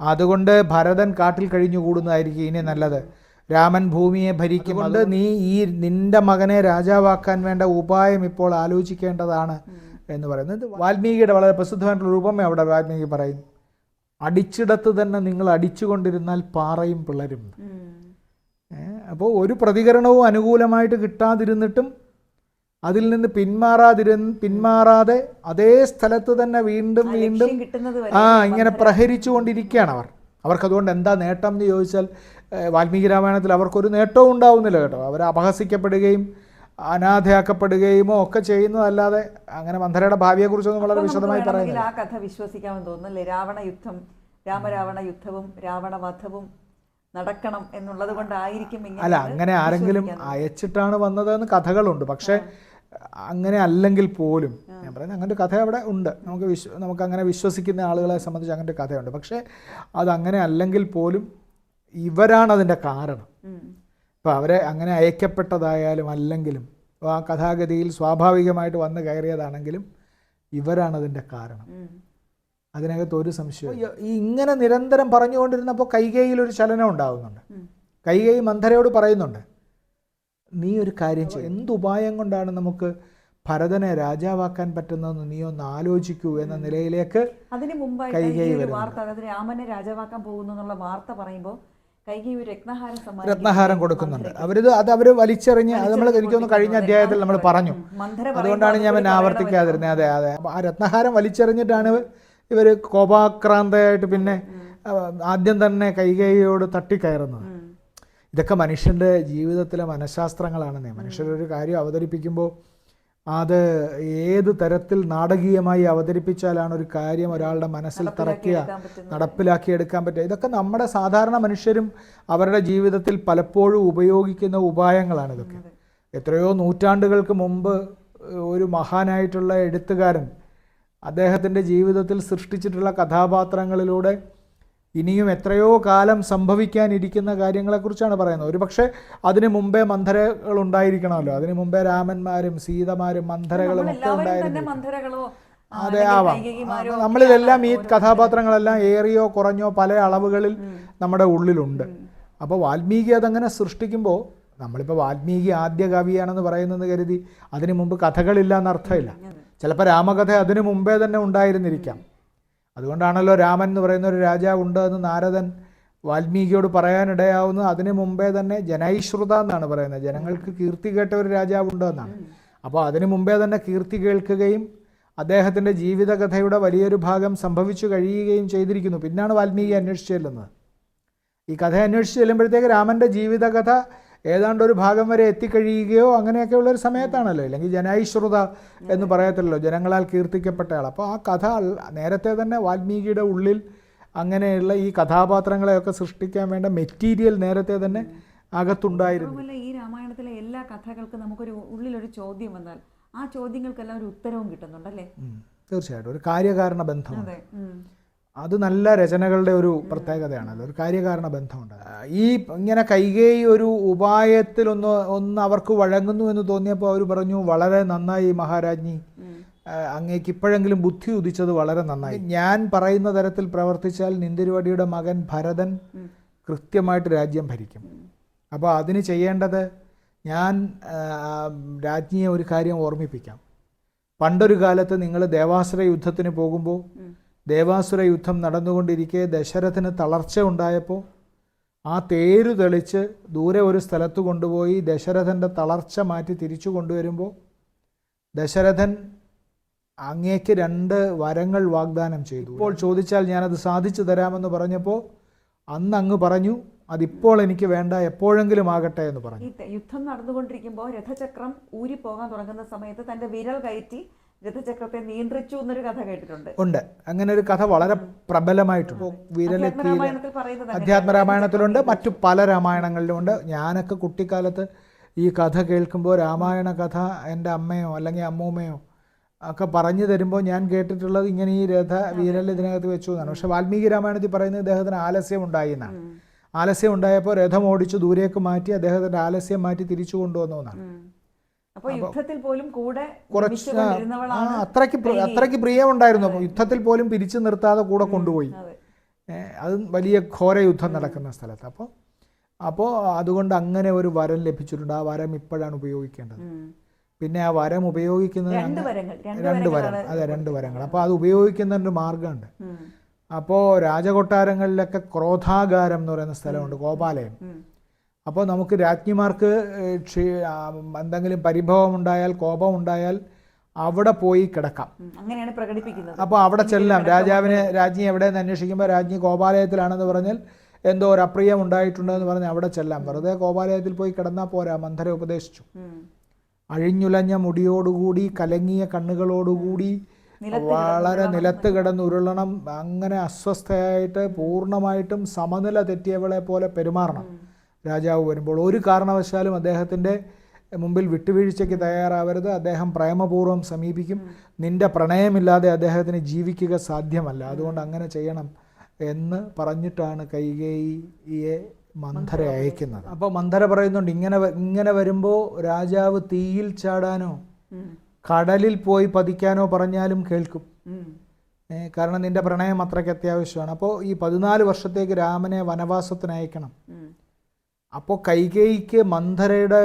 അതുകൊണ്ട് ഭരതൻ കാട്ടിൽ കഴിഞ്ഞു കൂടുന്നതായിരിക്കും ഇനി നല്ലത്. രാമൻ ഭൂമിയെ ഭരിക്കുന്നുണ്ട് നീ ഈ നിന്റെ മകനെ രാജാവാക്കാൻ വേണ്ട ഉപായം ഇപ്പോൾ ആലോചിക്കേണ്ടതാണ് എന്ന് പറയുന്നത് വാൽമീകിയുടെ വളരെ പ്രസിദ്ധമായിട്ടുള്ള രൂപമേ അവിടെ വാൽമീകി പറയുന്നു അടിച്ചിടത്ത് തന്നെ നിങ്ങൾ അടിച്ചുകൊണ്ടിരുന്നാൽ പാറയും പിളരും. അപ്പോൾ ഒരു പ്രതികരണവും അനുകൂലമായിട്ട് കിട്ടാതിരുന്നിട്ടും അതിൽ നിന്ന് പിന്മാറാതിരു പിന്മാറാതെ അതേ സ്ഥലത്ത് തന്നെ വീണ്ടും വീണ്ടും ആ ഇങ്ങനെ പ്രഹരിച്ചുകൊണ്ടിരിക്കുകയാണ് അവർ. അവർക്കതുകൊണ്ട് എന്താ നേട്ടം എന്ന് ചോദിച്ചാൽ വാൽമീകി രാമായണത്തിൽ അവർക്കൊരു നേട്ടവും ഉണ്ടാവുന്നില്ല കേട്ടോ. അവർ അപഹസിക്കപ്പെടുകയും അനാഥയാക്കപ്പെടുകയുമോ ഒക്കെ ചെയ്യുന്നതല്ലാതെ അങ്ങനെ മന്ധരയുടെ ഭാവിയെക്കുറിച്ചൊന്നും വളരെ വിശദമായി പറയുന്നില്ല. ആ കഥ വിശ്വസിക്കാമെന്ന് തോന്നുന്നല്ലേ? രാവണ യുദ്ധം രാമരാവണ യുദ്ധവും രാവണവധവും നടക്കണം എന്നുള്ളത് കൊണ്ടായിരിക്കും അല്ല അങ്ങനെ ആരെങ്കിലും അയച്ചിട്ടാണ് അയച്ചിട്ടാണ് വന്നതെന്ന് കഥകളുണ്ട്. പക്ഷേ അങ്ങനെ അല്ലെങ്കിൽ പോലും ഞാൻ പറയുന്നത് അങ്ങനെ ഒരു കഥ അവിടെ ഉണ്ട്. നമുക്ക് വിശ്വ നമുക്ക് അങ്ങനെ വിശ്വസിക്കുന്ന ആളുകളെ സംബന്ധിച്ച് അങ്ങനെ ഒരു കഥയുണ്ട്. പക്ഷേ അത് അങ്ങനെ അല്ലെങ്കിൽ പോലും ഇവരാണ് അതിന്റെ കാരണം. ഇപ്പോൾ അവരെ അങ്ങനെ അയക്കപ്പെട്ടതായാലും അല്ലെങ്കിലും ആ കഥാഗതിയിൽ സ്വാഭാവികമായിട്ട് വന്നു കയറിയതാണെങ്കിലും ഇവരാണ് അതിന്റെ കാരണം. അതിനകത്ത് ഒരു സംശയം ഈ ഇങ്ങനെ നിരന്തരം പറഞ്ഞുകൊണ്ടിരുന്നപ്പോൾ കൈകയിൽ ഒരു ചലനം ഉണ്ടാകുന്നുണ്ട്. കൈകൈ മന്ധരയോട് പറയുന്നുണ്ട്. നീ ഒരു കാര്യം ചെയ്യും. എന്ത് ഉപായം കൊണ്ടാണ് നമുക്ക് ഭരതനെ രാജാവാക്കാൻ പറ്റുന്നതെന്ന് നീ ഒന്ന് ആലോചിക്കൂ എന്ന നിലയിലേക്ക് അതിന് മുമ്പായി വാർത്ത രാമനെ രാജാവാക്കാൻ പോകുന്നു എന്നുള്ള വാർത്ത പറയുമ്പോൾ രത്നഹാരം കൊടുക്കുന്നുണ്ട്. അവരിത് അത് അവർ വലിച്ചെറിഞ്ഞ് അത് നമ്മൾ എനിക്കൊന്ന് കഴിഞ്ഞ അധ്യായത്തിൽ നമ്മൾ പറഞ്ഞു. അതുകൊണ്ടാണ് ഞാൻ പിന്നെ ആവർത്തിക്കാതിരുന്നത്. അതെ അതെ. ആ രത്നഹാരം വലിച്ചെറിഞ്ഞിട്ടാണ് ഇവർ കോപാക്രാന്തയായിട്ട് പിന്നെ ആദ്യം തന്നെ കൈകൈയോട് തട്ടിക്കയറുന്നത്. ഇതൊക്കെ മനുഷ്യന്റെ ജീവിതത്തിലെ മനഃശാസ്ത്രങ്ങളാണെന്നേ. മനുഷ്യരൊരു കാര്യം അവതരിപ്പിക്കുമ്പോൾ അത് ഏത് തരത്തിൽ നാടകീയമായി അവതരിപ്പിച്ചാലാണ് ഒരു കാര്യം ഒരാളുടെ മനസ്സിൽ നടപ്പിലാക്കി എടുക്കാൻ പറ്റുക? ഇതൊക്കെ നമ്മുടെ സാധാരണ മനുഷ്യരും അവരുടെ ജീവിതത്തിൽ പലപ്പോഴും ഉപയോഗിക്കുന്ന ഉപായങ്ങളാണ് ഇതൊക്കെ. എത്രയോ നൂറ്റാണ്ടുകൾക്ക് മുമ്പ് ഒരു മഹാനായിട്ടുള്ള എഴുത്തുകാരൻ അദ്ദേഹത്തിന്റെ ജീവിതത്തിൽ സൃഷ്ടിച്ചിട്ടുള്ള കഥാപാത്രങ്ങളിലൂടെ ഇനിയും എത്രയോ കാലം സംഭവിക്കാനിരിക്കുന്ന കാര്യങ്ങളെക്കുറിച്ചാണ് പറയുന്നത്. ഒരു പക്ഷേ അതിനു മുമ്പേ മന്ധരകൾ ഉണ്ടായിരിക്കണമല്ലോ അതിനു മുമ്പേ രാമന്മാരും സീതമാരും മന്ധരകളും ഒക്കെ ഉണ്ടായിരുന്നു അതെ ആവാം. നമ്മളിതെല്ലാം ഈ കഥാപാത്രങ്ങളെല്ലാം ഏറിയോ കുറഞ്ഞോ പല അളവുകളിൽ നമ്മുടെ ഉള്ളിലുണ്ട്. അപ്പോൾ വാൽമീകി അതങ്ങനെ സൃഷ്ടിക്കുമ്പോൾ നമ്മളിപ്പോൾ വാൽമീകി ആദ്യ കവിയാണെന്ന് പറയുന്നത് കരുതി അതിനു മുമ്പ് കഥകളില്ല എന്നർത്ഥമില്ല. ചിലപ്പോൾ രാമകഥ അതിനു മുമ്പേ തന്നെ ഉണ്ടായിരുന്നിരിക്കാം. അതുകൊണ്ടാണല്ലോ രാമൻ എന്ന് പറയുന്ന ഒരു രാജാവ് ഉണ്ട് എന്ന് നാരദൻ വാൽമീകിയോട് പറയാനിടയാവുന്നത്. അതിനു മുമ്പേ തന്നെ ജനൈശ്രുത എന്നാണ് പറയുന്നത്. ജനങ്ങൾക്ക് കീർത്തി കേട്ട ഒരു രാജാവുണ്ട് എന്നാണ്. അപ്പോൾ അതിനു മുമ്പേ തന്നെ കീർത്തി കേൾക്കുകയും അദ്ദേഹത്തിന്റെ ജീവിതകഥയുടെ വലിയൊരു ഭാഗം സംഭവിച്ചു കഴിയുകയും ചെയ്തിരിക്കുന്നു. പിന്നാണ് വാൽമീകി അന്വേഷിച്ച് ചെല്ലുന്നത്. ഈ കഥ അന്വേഷിച്ച് ചെല്ലുമ്പോഴത്തേക്ക് രാമന്റെ ജീവിതകഥ ഏതാണ്ട് ഒരു ഭാഗം വരെ എത്തിക്കഴിയുകയോ അങ്ങനെയൊക്കെയുള്ള ഒരു സമയത്താണല്ലോ. അല്ലെങ്കിൽ ജനൈശ്രുത എന്ന് പറയത്തില്ലല്ലോ. ജനങ്ങളാൽ കീർത്തിക്കപ്പെട്ട ആൾ അപ്പോൾ ആ കഥ നേരത്തെ തന്നെ വാൽമീകിയുടെ ഉള്ളിൽ അങ്ങനെയുള്ള ഈ കഥാപാത്രങ്ങളെയൊക്കെ സൃഷ്ടിക്കാൻ വേണ്ട മെറ്റീരിയൽ നേരത്തെ തന്നെ അകത്തുണ്ടായിരുന്നു. ഈ രാമായണത്തിലെ എല്ലാ കഥകൾക്കും നമുക്കൊരു ഉള്ളിലൊരു ചോദ്യം വന്നാൽ ആ ചോദ്യങ്ങൾക്കെല്ലാം ഒരു ഉത്തരവും കിട്ടുന്നുണ്ടല്ലേ. തീർച്ചയായിട്ടും. ഒരു കാര്യകാരണ ബന്ധമാണ്. അതെ നല്ല രചനകളുടെ ഒരു പ്രത്യേകതയാണല്ലോ ഒരു കാര്യകാരണ ബന്ധമുണ്ട്. ഈ ഇങ്ങനെ കൈകേയി ഒരു ഉപായത്തിൽ ഒന്ന് ഒന്ന് അവർക്ക് വഴങ്ങുന്നു എന്ന് തോന്നിയപ്പോൾ അവർ പറഞ്ഞു വളരെ നന്നായി മഹാരാജ്ഞി. അങ്ങേക്ക് ഇപ്പോഴെങ്കിലും ബുദ്ധി ഉദിച്ചത് വളരെ നന്നായി. ഞാൻ പറയുന്ന തരത്തിൽ പ്രവർത്തിച്ചാൽ നിന്തിരുവടിയുടെ മകൻ ഭരതൻ കൃത്യമായിട്ട് രാജ്യം ഭരിക്കും. അപ്പോൾ അതിന് ചെയ്യേണ്ടത് ഞാൻ രാജ്ഞിയെ ഒരു കാര്യം ഓർമ്മിപ്പിക്കാം. പണ്ടൊരു കാലത്ത് നിങ്ങൾ ദേവാശ്രയ യുദ്ധത്തിന് പോകുമ്പോൾ. ദേവാസുര യുദ്ധം നടന്നുകൊണ്ടിരിക്കെ ദശരഥന് തളർച്ച ഉണ്ടായപ്പോൾ ആ തേരു തെളിച്ച് ദൂരെ ഒരു സ്ഥലത്ത് കൊണ്ടുപോയി ദശരഥന്റെ തളർച്ച മാറ്റി തിരിച്ചു കൊണ്ടുവരുമ്പോൾ ദശരഥൻ അങ്ങേക്ക് രണ്ട് വരങ്ങൾ വാഗ്ദാനം ചെയ്തു. ഇപ്പോൾ ചോദിച്ചാൽ ഞാനത് സാധിച്ചു തരാമെന്ന് പറഞ്ഞപ്പോൾ അന്ന് അങ്ങ് പറഞ്ഞു അതിപ്പോൾ എനിക്ക് വേണ്ട എപ്പോഴെങ്കിലും ആകട്ടെ എന്ന് പറഞ്ഞു. യുദ്ധം നടന്നുകൊണ്ടിരിക്കുമ്പോൾ രഥചക്രം ഊരി പോകാൻ തുടങ്ങുന്ന സമയത്ത് തന്റെ വിരൽ കയറ്റി രഥചക്രത്തെ നിയന്ത്രിച്ചു എന്നൊരു കഥ കേട്ടിട്ടുണ്ട്. ഉണ്ട്. അങ്ങനെ ഒരു കഥ വളരെ പ്രബലമായിട്ടുണ്ട്. അധ്യാത്മ രാമായണത്തിലുണ്ട് മറ്റു പല രാമായണങ്ങളിലും ഉണ്ട് ഞാനൊക്കെ കുട്ടിക്കാലത്ത് ഈ കഥ കേൾക്കുമ്പോൾ രാമായണ കഥ എന്റെ അമ്മയോ അല്ലെങ്കിൽ അമ്മൂമ്മയോ ഒക്കെ പറഞ്ഞു തരുമ്പോൾ ഞാൻ കേട്ടിട്ടുള്ളത് ഇങ്ങനെ ഈ രഥ വീരൽ ഇതിനകത്ത് വെച്ചു എന്നാണ്. പക്ഷെ വാൽമീകി രാമായണത്തിൽ പറയുന്നത് ഇദ്ദേഹത്തിന് ആലസ്യം ഉണ്ടായി എന്നാണ്. ആലസ്യം ഉണ്ടായപ്പോൾ രഥം ഓടിച്ചു ദൂരേക്ക് മാറ്റി അദ്ദേഹത്തിന്റെ ആലസ്യം മാറ്റി തിരിച്ചു കൊണ്ടുവന്നു എന്നാണ്. യുദ്ധത്തിൽ പോലും കൂടെ കുറച്ച് അത്രയ്ക്ക് അത്രയ്ക്ക് പ്രിയമുണ്ടായിരുന്നു. അപ്പോൾ യുദ്ധത്തിൽ പോലും പിരിച്ചു നിർത്താതെ കൂടെ കൊണ്ടുപോയി. അതെ. വലിയ ഘോര യുദ്ധം നടക്കുന്ന സ്ഥലത്ത്. അപ്പോൾ അപ്പോൾ അതുകൊണ്ട് അങ്ങനെ ഒരു വരം ലഭിച്ചിട്ടുണ്ട്. ആ വരം ഇപ്പോഴാണ് ഉപയോഗിക്കേണ്ടത്. പിന്നെ ആ വരം ഉപയോഗിക്കുന്നത് രണ്ട് വരം. അതെ രണ്ട് വരങ്ങൾ. അപ്പോൾ അത് ഉപയോഗിക്കുന്നതിന്റെ മാർഗമുണ്ട്. അപ്പോൾ രാജകൊട്ടാരങ്ങളിലൊക്കെ ക്രോധാകാരം എന്ന് പറയുന്ന സ്ഥലമുണ്ട് ഗോപാലയം. അപ്പോൾ നമുക്ക് രാജ്ഞിമാർക്ക് ക്ഷീ- എന്തെങ്കിലും പരിഭവം ഉണ്ടായാൽ കോപം ഉണ്ടായാൽ അവിടെ പോയി കിടക്കാം. അങ്ങനെയാണ് പ്രകടിപ്പിക്കുന്നത്. അപ്പോൾ അവിടെ ചെല്ലാം. രാജാവിനെ രാജ്ഞി എവിടെയെന്ന് അന്വേഷിക്കുമ്പോൾ രാജ്ഞി ഗോപാലയത്തിലാണെന്ന് പറഞ്ഞാൽ എന്തോ ഒരു അപ്രിയം ഉണ്ടായിട്ടുണ്ടെന്ന് പറഞ്ഞ് അവിടെ ചെല്ലാം. വെറുതെ ഗോപാലയത്തിൽ പോയി കിടന്നാൽ പോരാ മന്ധര ഉപദേശിച്ചു. അഴിഞ്ഞുലഞ്ഞ മുടിയോടുകൂടി കലങ്ങിയ കണ്ണുകളോടുകൂടി വളരെ നിലത്ത് കിടന്ന് ഉരുളണം അങ്ങനെ അസ്വസ്ഥയായിട്ട് പൂർണമായിട്ടും സമനില തെറ്റിയവളെ പോലെ പെരുമാറണം. രാജാവ് വരുമ്പോൾ ഒരു കാരണവശാലും അദ്ദേഹത്തിന്റെ മുമ്പിൽ വിട്ടുവീഴ്ചയ്ക്ക് തയ്യാറാവരുത്. അദ്ദേഹം പ്രേമപൂർവം സമീപിക്കും. നിന്റെ പ്രണയമില്ലാതെ അദ്ദേഹത്തിന് ജീവിക്കുക സാധ്യമല്ല. അതുകൊണ്ട് അങ്ങനെ ചെയ്യണം എന്ന് പറഞ്ഞിട്ടാണ് കൈകേയിയെ മന്ധര അയക്കുന്നത്. അപ്പോൾ മന്ധര പറയുന്നുണ്ട് ഇങ്ങനെ ഇങ്ങനെ വരുമ്പോൾ രാജാവ് തീയിൽ ചാടാനോ കടലിൽ പോയി പതിക്കാനോ പറഞ്ഞാലും കേൾക്കും. കാരണം നിന്റെ പ്രണയം അത്രയ്ക്ക് അത്യാവശ്യമാണ്. അപ്പോൾ ഈ പതിനാല് വർഷത്തേക്ക് രാമനെ വനവാസത്തിന് അയക്കണം. അപ്പോൾ കൈകേയിക്ക് മന്ധരയുടെ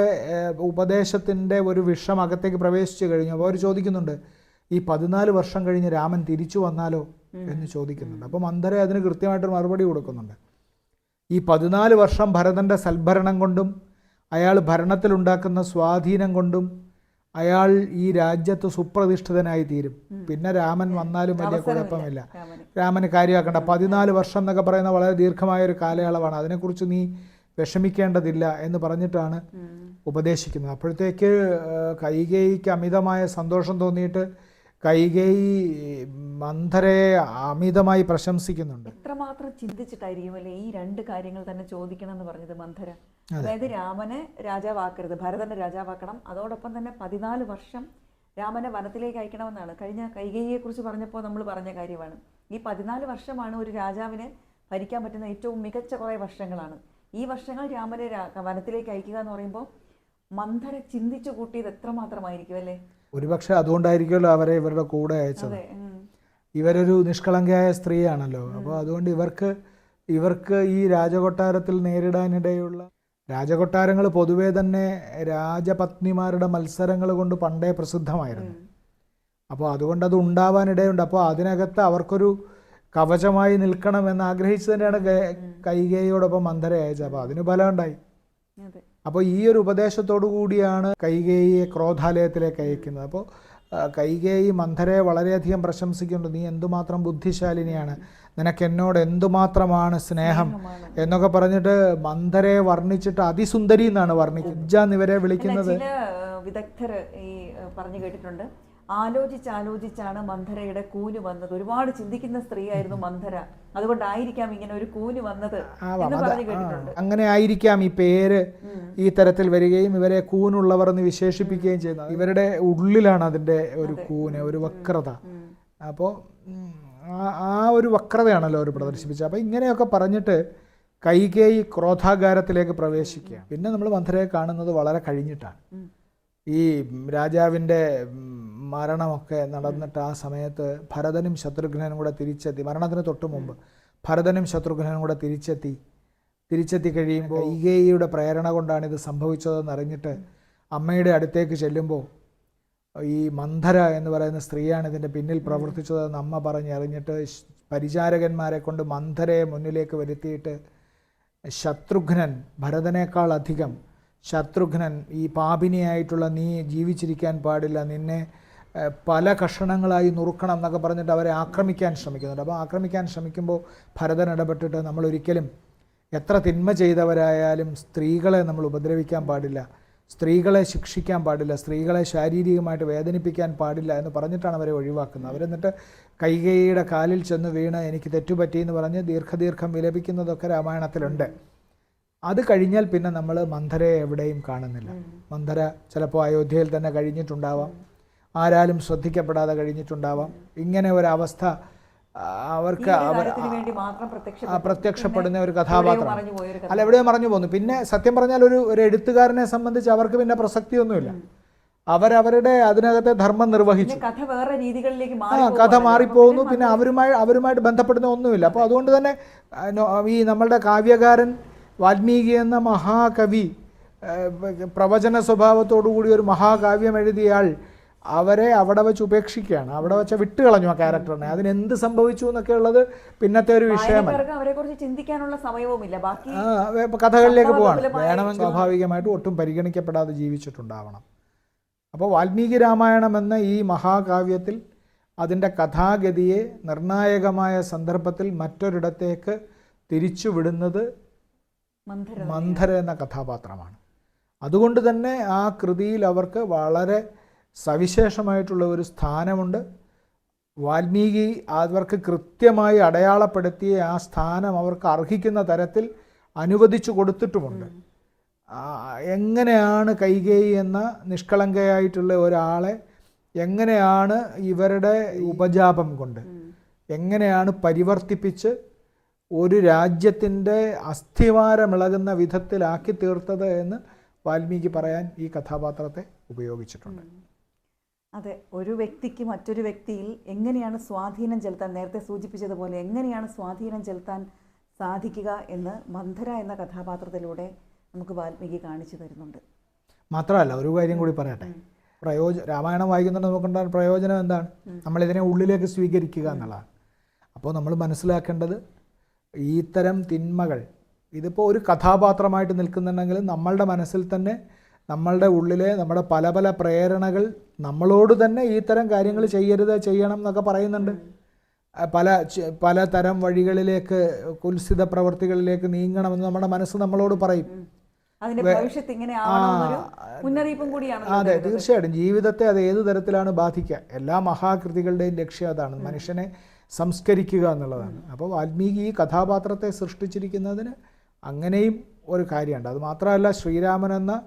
ഉപദേശത്തിന്റെ ഒരു വിഷം അകത്തേക്ക് പ്രവേശിച്ചു കഴിഞ്ഞു. അപ്പോൾ അവർ ചോദിക്കുന്നുണ്ട് ഈ പതിനാല് വർഷം കഴിഞ്ഞ് രാമൻ തിരിച്ചു വന്നാലോ? എന്ന് ചോദിക്കുന്നുണ്ട്. അപ്പോൾ മന്ധര അതിന് കൃത്യമായിട്ടൊരു മറുപടി കൊടുക്കുന്നുണ്ട്. ഈ പതിനാല് വർഷം ഭരതന്റെ സൽഭരണം കൊണ്ടും അയാൾ ഭരണത്തിലുണ്ടാക്കുന്ന സ്വാധീനം കൊണ്ടും അയാൾ ഈ രാജ്യത്ത് സുപ്രതിഷ്ഠിതനായി തീരും. പിന്നെ രാമൻ വന്നാലും വലിയ കുഴപ്പമില്ല. രാമന്. രാമന് കാര്യമാക്കണ്ട. പതിനാല് വർഷം എന്നൊക്കെ പറയുന്ന വളരെ ദീർഘമായ ഒരു കാലയളവാണ്. അതിനെക്കുറിച്ച് നീ വിഷമിക്കേണ്ടതില്ല എന്ന് പറഞ്ഞിട്ടാണ്. ഉപദേശിക്കുന്നത്. അപ്പോഴത്തേക്ക് കൈകേയിക്ക് അമിതമായ സന്തോഷം തോന്നിയിട്ട് കൈകേയി മന്ധരെ അമിതമായി പ്രശംസിക്കുന്നുണ്ട്. എത്രമാത്രം ചിന്തിച്ചിട്ടായിരിക്കും അല്ലേ ഈ രണ്ട് കാര്യങ്ങൾ തന്നെ ചോദിക്കണം എന്ന് പറഞ്ഞത് മന്ധര? അതായത് രാമനെ രാജാവാക്കരുത് ഭരതനെ രാജാവാക്കണം. അതോടൊപ്പം തന്നെ പതിനാല് വർഷം രാമനെ വനത്തിലേക്ക് അയക്കണമെന്നാണ്. കഴിഞ്ഞ കൈകേയിയെ കുറിച്ച് പറഞ്ഞപ്പോൾ നമ്മൾ പറഞ്ഞ കാര്യമാണ്. ഈ പതിനാല് വർഷമാണ് ഒരു രാജാവിനെ ഭരിക്കാൻ പറ്റുന്ന ഏറ്റവും മികച്ച കുറേ വർഷങ്ങളാണ്. ഈ വർഷങ്ങൾ രാമനെ വനത്തിലേക്ക് അയക്കുക എന്ന് പറയുമ്പോൾ മന്ധര ചിന്തിച്ചു കൂട്ടിയത് എത്രമാത്രമായിരിക്കും അല്ലേ? ഒരുപക്ഷെ അതുകൊണ്ടായിരിക്കുമല്ലോ അവരെ ഇവരുടെ കൂടെ അയച്ചത്. ഇവരൊരു നിഷ്കളങ്കയായ സ്ത്രീയാണല്ലോ. അപ്പോൾ അതുകൊണ്ട് ഇവർക്ക് ഇവർക്ക് ഈ രാജകൊട്ടാരത്തിൽ നേരിടാനിടയുള്ള രാജകൊട്ടാരങ്ങൾ പൊതുവേ തന്നെ രാജപത്നിമാരുടെ മത്സരങ്ങൾ കൊണ്ട് പണ്ടേ പ്രസിദ്ധമായിരുന്നു. അപ്പോൾ അതുകൊണ്ട് അത് ഉണ്ടാവാനിടയുണ്ട്. അപ്പോൾ അതിനകത്ത് അവർക്കൊരു കവചമായി നിൽക്കണം എന്ന് ആഗ്രഹിച്ചു തന്നെയാണ് കൈകേയോടൊപ്പം അയച്ചത് അപ്പോൾ അതിന് ഫലമുണ്ടായി. അതെ. അപ്പോൾ ഈ ഒരു ഉപദേശത്തോടു കൂടിയാണ് കൈകേയിയെ ക്രോധാലയത്തിലേക്ക് അയക്കുന്നത്. അപ്പോൾ കൈകേയി മന്ധരയെ വളരെയധികം പ്രശംസിക്കുന്നുണ്ട്. നീ എന്തുമാത്രം ബുദ്ധിശാലിനിയാണ്. നിനക്ക് എന്നോട് എന്തുമാത്രമാണ് സ്നേഹം എന്നൊക്കെ പറഞ്ഞിട്ട് മന്ധരയെ വർണിച്ചിട്ട് അതിസുന്ദരി എന്നാണ് വർണിക്കുന്നത്. ഇവരെ വിളിക്കുന്നത്. വിദഗ്ധർ ഈ പറഞ്ഞു കേട്ടിട്ടുണ്ട്. ആലോചിച്ച് ആലോചിച്ചാണ് മന്ധരയുടെ കൂന് വന്നത്. ഒരുപാട് ചിന്തിക്കുന്ന സ്ത്രീയായിരുന്നു മന്ധര. അതുകൊണ്ടായിരിക്കാം ഇങ്ങനെ ഒരു കൂന് വന്നത് അങ്ങനെ ആയിരിക്കാം ഈ പേര് ഈ തരത്തിൽ വരികയും ഇവരെ കൂനുള്ളവർ എന്ന് വിശേഷിപ്പിക്കുകയും ചെയ്യുന്നത്. ഇവരുടെ ഉള്ളിലാണ് അതിന്റെ ഒരു കൂന് ഒരു വക്രത. അപ്പോ അപ്പോൾ ആ ഒരു വക്രതയാണല്ലോ അവർ പ്രദർശിപ്പിച്ചത്. അപ്പോൾ ഇങ്ങനെയൊക്കെ പറഞ്ഞിട്ട് കൈകേയി ക്രോധാകാരത്തിലേക്ക് പ്രവേശിക്കുക പിന്നെ നമ്മൾ മന്ധരയെ കാണുന്നത് വളരെ കഴിഞ്ഞിട്ടാണ്. ഈ രാജാവിന്റെ മരണമൊക്കെ നടന്നിട്ട് ആ സമയത്ത് ഭരതനും ശത്രുഘ്നനും കൂടെ തിരിച്ചെത്തി. മരണത്തിന് തൊട്ട് മുമ്പ് ഭരതനും ശത്രുഘ്നനും കൂടെ തിരിച്ചെത്തി. തിരിച്ചെത്തി കഴിയുമ്പോൾ കൈകേയിയുടെ പ്രേരണ കൊണ്ടാണ് ഇത് സംഭവിച്ചതെന്ന് അറിഞ്ഞിട്ട് അമ്മയുടെ അടുത്തേക്ക് ചെല്ലുമ്പോൾ ഈ മന്ധര എന്ന് പറയുന്ന സ്ത്രീയാണ് ഇതിന്റെ പിന്നിൽ പ്രവർത്തിച്ചതെന്ന് അമ്മ പറഞ്ഞ് അറിഞ്ഞിട്ട് പരിചാരകന്മാരെ കൊണ്ട് മന്ധരയെ മുന്നിലേക്ക് വരുത്തിയിട്ട് ശത്രുഘ്നൻ ഭരതനേക്കാൾ അധികം ശത്രുഘ്നൻ ഈ പാപിനിയായിട്ടുള്ള നീ ജീവിച്ചിരിക്കാൻ പാടില്ല. നിന്നെ പല കഷണങ്ങളായി നുറുക്കണം എന്നൊക്കെ പറഞ്ഞിട്ട് അവരെ ആക്രമിക്കാൻ ശ്രമിക്കുന്നുണ്ട്. അപ്പോൾ ആക്രമിക്കാൻ ശ്രമിക്കുമ്പോൾ ഭരതൻ ഇടപെട്ടിട്ട് നമ്മൾ ഒരിക്കലും എത്ര തിന്മ ചെയ്തവരായാലും സ്ത്രീകളെ നമ്മൾ ഉപദ്രവിക്കാൻ പാടില്ല. സ്ത്രീകളെ ശിക്ഷിക്കാൻ പാടില്ല. സ്ത്രീകളെ ശാരീരികമായിട്ട് വേദനിപ്പിക്കാൻ പാടില്ല എന്ന് പറഞ്ഞിട്ടാണ് അവരെ ഒഴിവാക്കുന്നത്. അവരെന്നിട്ട് കൈകൈയുടെ കാലിൽ ചെന്ന് വീണ് എനിക്ക് തെറ്റുപറ്റി എന്ന് പറഞ്ഞ് ദീർഘദീർഘം വിലപിക്കുന്നതൊക്കെ രാമായണത്തിലുണ്ട്. അത് കഴിഞ്ഞാൽ പിന്നെ നമ്മൾ മന്ധരയെ എവിടെയും കാണുന്നില്ല. മന്ധര ചിലപ്പോൾ അയോധ്യയിൽ തന്നെ കഴിഞ്ഞിട്ടുണ്ടാവാം. ആരാലും ശ്രദ്ധിക്കപ്പെടാതെ കഴിഞ്ഞിട്ടുണ്ടാവാം. ഇങ്ങനെ ഒരവസ്ഥ അവസ്ഥ അവർക്ക് അവർ. പ്രത്യക്ഷപ്പെടുന്ന ഒരു കഥാപാത്രം. അല്ല എവിടെയോ മറഞ്ഞു പോകുന്നു പിന്നെ സത്യം പറഞ്ഞാൽ ഒരു ഒരു എഴുത്തുകാരനെ സംബന്ധിച്ച് അവർക്ക് പിന്നെ പ്രസക്തിയൊന്നുമില്ല. അവരവരുടെ അതിനകത്തെ ധർമ്മം നിർവഹിച്ചു. കഥ വേറെ രീതികളിലേക്ക് ആ കഥ മാറിപ്പോകുന്നു പിന്നെ അവരുമായി അവരുമായിട്ട് ബന്ധപ്പെടുന്ന ഒന്നുമില്ല. അപ്പോൾ അതുകൊണ്ട് തന്നെ ഈ നമ്മളുടെ കാവ്യകാരൻ വാൽമീകി എന്ന മഹാകവി പ്രവചന സ്വഭാവത്തോടു കൂടി ഒരു മഹാകാവ്യം എഴുതിയാൽ അവരെ അവിടെ വെച്ച് ഉപേക്ഷിക്കുകയാണ്. അവിടെ വെച്ച് വിട്ടുകളഞ്ഞു ആ ക്യാരക്ടറിനെ. അതിനെന്ത് സംഭവിച്ചു എന്നൊക്കെ ഉള്ളത് പിന്നത്തെ ഒരു വിഷയമാണ് ചിന്തിക്കാനുള്ള സമയവുമില്ല. ബാക്കി കഥകളിലേക്ക് പോവാണ്. വേണമെങ്കിൽ സ്വാഭാവികമായിട്ടും ഒട്ടും പരിഗണിക്കപ്പെടാതെ ജീവിച്ചിട്ടുണ്ടാവണം. അപ്പോൾ വാൽമീകി രാമായണം എന്ന ഈ മഹാകാവ്യത്തിൽ അതിന്റെ കഥാഗതിയെ നിർണായകമായ സന്ദർഭത്തിൽ മറ്റൊരിടത്തേക്ക് തിരിച്ചുവിടുന്നത് വിടുന്നത് മന്ധര എന്ന കഥാപാത്രമാണ്. അതുകൊണ്ട് തന്നെ ആ കൃതിയിൽ അവർക്ക് വളരെ സവിശേഷമായിട്ടുള്ള ഒരു സ്ഥാനമുണ്ട്. വാൽമീകി അവർക്ക് കൃത്യമായി അടയാളപ്പെടുത്തിയ ആ സ്ഥാനം അവർക്ക് അർഹിക്കുന്ന തരത്തിൽ അനുവദിച്ചു കൊടുത്തിട്ടുമുണ്ട്. എങ്ങനെയാണ് കൈകേയി എന്ന നിഷ്കളങ്കയായിട്ടുള്ള ഒരാളെ എങ്ങനെയാണ് ഇവരുടെ ഉപജാപം കൊണ്ട് എങ്ങനെയാണ് പരിവർത്തിപ്പിച്ച് ഒരു രാജ്യത്തിന്റെ അസ്ഥിവാരമിളകുന്ന വിധത്തിലാക്കി തീർത്തത് എന്ന് വാൽമീകി പറയാൻ ഈ കഥാപാത്രത്തെ ഉപയോഗിച്ചിട്ടുണ്ട്. അതെ ഒരു വ്യക്തിക്ക് മറ്റൊരു വ്യക്തിയിൽ എങ്ങനെയാണ് സ്വാധീനം ചെലുത്താൻ നേരത്തെ സൂചിപ്പിച്ചതുപോലെ എങ്ങനെയാണ് സ്വാധീനം ചെലുത്താൻ സാധിക്കുക എന്ന് മന്ധര എന്ന കഥാപാത്രത്തിലൂടെ നമുക്ക് വാൽമീകി കാണിച്ചു തരുന്നുണ്ട്. മാത്രമല്ല ഒരു കാര്യം കൂടി പറയട്ടെ. പ്രയോജ രാമായണം വായിക്കുന്നുണ്ട് നമുക്കുണ്ടാകുന്ന പ്രയോജനം എന്താണ്? നമ്മളിതിനെ ഉള്ളിലേക്ക് സ്വീകരിക്കുക എന്നുള്ളതാണ്. അപ്പോൾ നമ്മൾ മനസ്സിലാക്കേണ്ടത് ഇത്തരം തിന്മകൾ ഇതിപ്പോൾ ഒരു കഥാപാത്രമായിട്ട് നിൽക്കുന്നുണ്ടെങ്കിൽ നമ്മളുടെ മനസ്സിൽ തന്നെ നമ്മളുടെ ഉള്ളിലെ നമ്മുടെ പല പല പ്രേരണകൾ നമ്മളോട് തന്നെ ഈ തരം കാര്യങ്ങൾ ചെയ്യരുത് ചെയ്യണം എന്നൊക്കെ പറയുന്നുണ്ട്. പല പല തരം വഴികളിലേക്ക് കുൽസിത പ്രവർത്തികളിലേക്ക് നീങ്ങണമെന്ന് നമ്മുടെ മനസ്സ് നമ്മളോട് പറയും. അതെ തീർച്ചയായിട്ടും. ജീവിതത്തെ അത് ഏത് തരത്തിലാണ് ബാധിക്കുക? എല്ലാ മഹാകൃതികളുടെയും ലക്ഷ്യം അതാണ്. മനുഷ്യനെ സംസ്കരിക്കുക എന്നുള്ളതാണ്. അപ്പോൾ വാൽമീകി ഈ കഥാപാത്രത്തെ സൃഷ്ടിച്ചിരിക്കുന്നതിന് അങ്ങനെയും ഒരു കാര്യമുണ്ട്. അത് മാത്രമല്ല ശ്രീരാമൻ എന്ന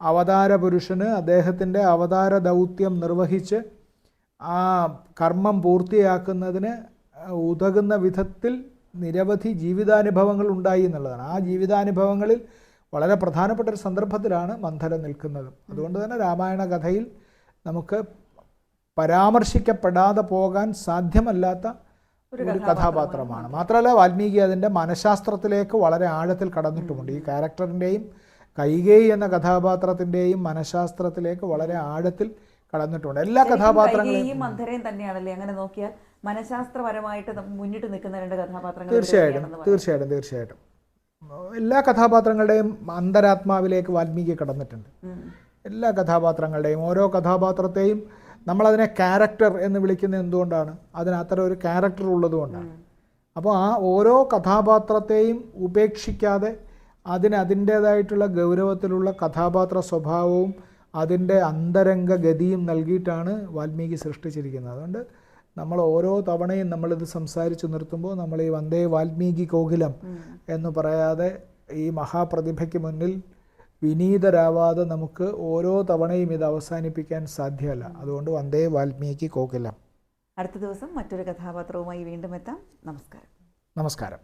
അവതാര പുരുഷന് അദ്ദേഹത്തിന്റെ അവതാര ദൗത്യം നിർവഹിച്ച് ആ കർമ്മം പൂർത്തിയാക്കുന്നതിന് ഉതകുന്ന വിധത്തിൽ നിരവധി ജീവിതാനുഭവങ്ങൾ ഉണ്ടായി എന്നുള്ളതാണ്. ആ ജീവിതാനുഭവങ്ങളിൽ വളരെ പ്രധാനപ്പെട്ട ഒരു സന്ദർഭത്തിലാണ് മന്ധര നിൽക്കുന്നത്. അതുകൊണ്ട് തന്നെ രാമായണ കഥയിൽ നമുക്ക് പരാമർശിക്കപ്പെടാതെ പോകാൻ സാധ്യമല്ലാത്ത ഒരു കഥാപാത്രമാണ്. മാത്രമല്ല വാൽമീകി അതിന്റെ മനഃശാസ്ത്രത്തിലേക്ക് വളരെ ആഴത്തിൽ കടന്നിട്ടുമുണ്ട്. ഈ ക്യാരക്ടറിന്റെയും കൈകേയി എന്ന കഥാപാത്രത്തിന്റെയും മനഃശാസ്ത്രത്തിലേക്ക് വളരെ ആഴത്തിൽ കടന്നിട്ടുണ്ട്. എല്ലാ കഥാപാത്രങ്ങളും തന്നെയാണല്ലേ? അങ്ങനെ നോക്കിയാൽ മനഃശാസ്ത്രപരമായിട്ട് മുന്നിട്ട് നിൽക്കുന്ന രണ്ട് കഥാപാത്രങ്ങൾ തീർച്ചയായിട്ടും. തീർച്ചയായിട്ടും തീർച്ചയായിട്ടും. എല്ലാ കഥാപാത്രങ്ങളുടെയും അന്തരാത്മാവിലേക്ക് വാൽമീകി കടന്നിട്ടുണ്ട്. എല്ലാ കഥാപാത്രങ്ങളുടെയും ഓരോ കഥാപാത്രത്തെയും നമ്മളതിനെ ക്യാരക്ടർ എന്ന് വിളിക്കുന്നത് എന്തുകൊണ്ടാണ്? അതിന് അത്ര ഒരു ക്യാരക്ടർ ഉള്ളതുകൊണ്ടാണ്. അപ്പോൾ ആ ഓരോ കഥാപാത്രത്തെയും ഉപേക്ഷിക്കാതെ അതിന് അതിന്റേതായിട്ടുള്ള ഗൗരവത്തിലുള്ള കഥാപാത്ര സ്വഭാവവും അതിന്റെ അന്തരംഗ ഗതിയും നൽകിയിട്ടാണ് വാൽമീകി സൃഷ്ടിച്ചിരിക്കുന്നത്. അതുകൊണ്ട് നമ്മൾ ഓരോ തവണയും നമ്മളിത് സംസാരിച്ച് നിർത്തുമ്പോൾ നമ്മൾ ഈ വന്ദേ വാൽമീകി കോകിലം എന്ന് പറയാതെ ഈ മഹാപ്രതിഭയ്ക്ക് മുന്നിൽ വിനീതരാവാതെ നമുക്ക് ഓരോ തവണയും ഇത് അവസാനിപ്പിക്കാൻ സാധ്യമല്ല. അതുകൊണ്ട് വന്ദേ വാൽമീകി കോകിലം. അടുത്ത ദിവസം മറ്റൊരു കഥാപാത്രവുമായി വീണ്ടും എത്താം. നമസ്കാരം. നമസ്കാരം.